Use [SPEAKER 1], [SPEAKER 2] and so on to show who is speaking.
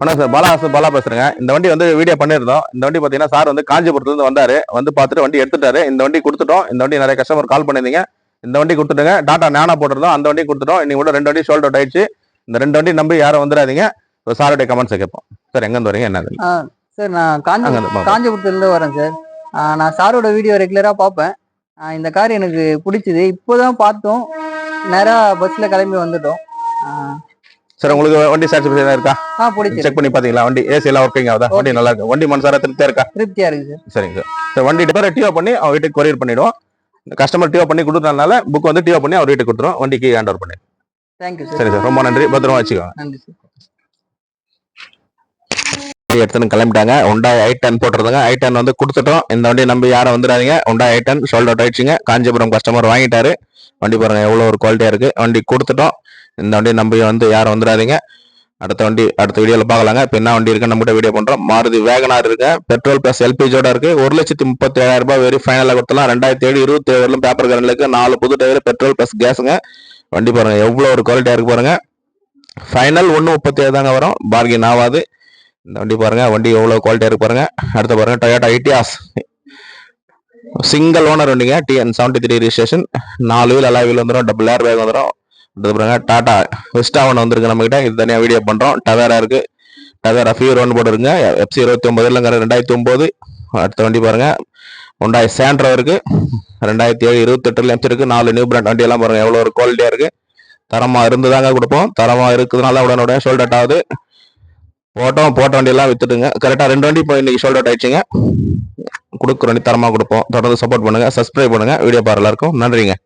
[SPEAKER 1] வணக்கம் sir. Bala sir Bala பேசுறேங்க. இந்த வண்டி வந்து வீடியோ பண்ணியிருந்தோம். இந்த வண்டி பார்த்தீங்கன்னா சார் வந்து காஞ்சிபுரத்துல இருந்து வந்தாரு. வந்து பார்த்துட்டு வண்டி எடுத்துட்டாரு. இந்த வண்டி கொடுத்துட்டோம். இந்த வண்டி நிறைய கஸ்டமர் கால் பண்ணியிருந்தீங்க. இந்த வண்டி கொடுத்துட்டுங்க. டாடா நானா போட்டிருந்தோம். அந்த வண்டி கொடுத்துட்டோம். இன்னைக்கு கூட ரெண்டு வண்டி ஷோல்ட் அவுட் ஆயிடுச்சு. இந்த ரெண்டு வண்டி நம்பி யாரும் வந்துடாதீங்க. சாருடைய கமெண்ட்ஸை கேட்போம். சார் எங்கேருந்து வரீங்க? என்னது
[SPEAKER 2] சார் நான் காஞ்சி. காஞ்சிபுரத்துலேருந்து வரேன் சார் நான் சாரோட வீடியோ ரெகுலராக பார்ப்பேன். இந்த கார் எனக்கு பிடிச்சது. இப்போதான் பார்த்தோம். நேராக பஸ்ஸில் கிளம்பி வந்துட்டோம்.
[SPEAKER 1] சார் உங்களுக்கு வண்டி சாட்டிஸ்ஃபேக்ஷன் இருக்கா?
[SPEAKER 2] ஆ பிடிச்சிருக்கு.
[SPEAKER 1] செக் பண்ணி பாத்தீங்களா? வண்டி ஏசி எல்லாம் ஒர்க்கிங் ஆகுதா வண்டி நல்லா இருக்கு. வண்டி மனசார திருப்தியா இருக்கா?
[SPEAKER 2] திருப்தியாக இருக்குது சார்
[SPEAKER 1] சரிங்க சார் சார் வண்டி டிப்பரை டிஓ பண்ணி அவர் வீட்டுக்கு கொரியர் பண்ணிடுவோம். கஸ்டமர் டிஓ பண்ணி கொடுத்ததுனால புக் வந்து டிஓ பண்ணி அவர் வீட்டுக்கு கொடுத்துருவோம். வண்டிக்கு ஹேண்ட் ஓவர் பண்ணி
[SPEAKER 2] தேங்க்யூ சார்
[SPEAKER 1] சரி சார் ரொம்ப நன்றி. பத்திரமா வச்சுக்கோங்க.
[SPEAKER 2] நன்றி சார்
[SPEAKER 1] வண்டி எடுத்துன்னு கிளம்பிட்டாங்க. உண்டா ஐ டென் போட்டிருந்தாங்க ஐ டென் வந்து கொடுத்துட்டோம். இந்த வண்டியை நம்பி யாரும் வந்துடாதீங்க. உண்டா ஐ டென் ஷோல்ட் அவுட் ஆயிடுச்சுங்க. காஞ்சிபுரம் கஸ்டமர் வாங்கிட்டாரு. வண்டி பாருங்க எவ்வளோ ஒரு குவாலிட்டியா இருக்கு. வண்டி கொடுத்துட்டோம். இந்த வண்டியை நம்பி வந்து யாரும் வந்துடாதீங்க. அடுத்த வண்டி அடுத்த வீடியோவில் பார்க்கலாங்க. இப்போ என்ன வண்டி இருக்குன்னு நம்ம வீடியோ பண்ணுறோம் மாருதி வேகனார் இருக்கு. பெட்ரோல் ப்ளஸ் எல்பிஜியோட இருக்கு. ஒரு லட்சத்தி முப்பத்தி ஏழாயிரம் ரூபாய் வெறும் ஃபைனலாக கொடுத்தலாம் ரெண்டாயிரத்தி ஏழு இருபத்தி ஏழு பேப்பர் கரண்ட்லுக்கு நாலு புது டயர் பெட்ரோல் ப்ளஸ் கேஸுங்க வண்டி பாருங்க எவ்வளோ ஒரு குவாலிட்டியாக இருக்கு பாருங்க. ஃபைனல் ஒன்று முப்பத்தி ஏழு தாங்க வரும். பார்கின் ஆகாது. இந்த வண்டி பாருங்க வண்டி எவ்வளோ குவாலிட்டியாக இருக்கு பாருங்க. அடுத்து பாருங்க டொயோட்டா ஐடியாஸ் சிங்கிள் ஓனர் வண்டிங்க. T N seventy three registration நாலு வீல் எல்லா வீல் வந்துடும் டபுள் ஏர் பேக் வந்துடும் பாருங்க டாடா வெஸ்டா ஒன்று வந்திருக்கு நம்ம கிட்ட இது தனியாக வீடியோ பண்றோம். டவேரா இருக்கு. டவேரா ஃபியூர் ஒன் போட்டுருங்க எஃப்சி இருபத்தி ஒன்பது இல்லைங்க ரெண்டாயிரத்தி ஒன்பது அடுத்த வண்டி பாருங்க. உண்டாய் சேண்ட்ரோ இருக்கு. ரெண்டாயிரத்தி ஏழு இருபத்தெட்டுல எம்சி இருக்கு. நாலு நியூ பிராண்ட் வண்டி எல்லாம் பாருங்க. எவ்வளோ ஒரு குவாலிட்டியா இருக்கு. தரமா இருந்துதாங்க கொடுப்போம். தரமா இருக்கிறதுனால உடனே ஷோல்டர் ஆகுது. போட்டோம். போட்ட வண்டி எல்லாம் வித்துட்டுங்க. கரெக்டா ரெண்டு வண்டி இப்போ இன்னைக்கு ஷோல்ட் அவுட் ஆயிடுச்சுங்க. கொடுக்குற வண்டி தரமா கொடுப்போம். தொடர்ந்து சப்போர்ட் பண்ணுங்க. சப்ஸ்கிரைப் பண்ணுங்க. வீடியோ பாரு எல்லாருக்கும் நன்றிங்க.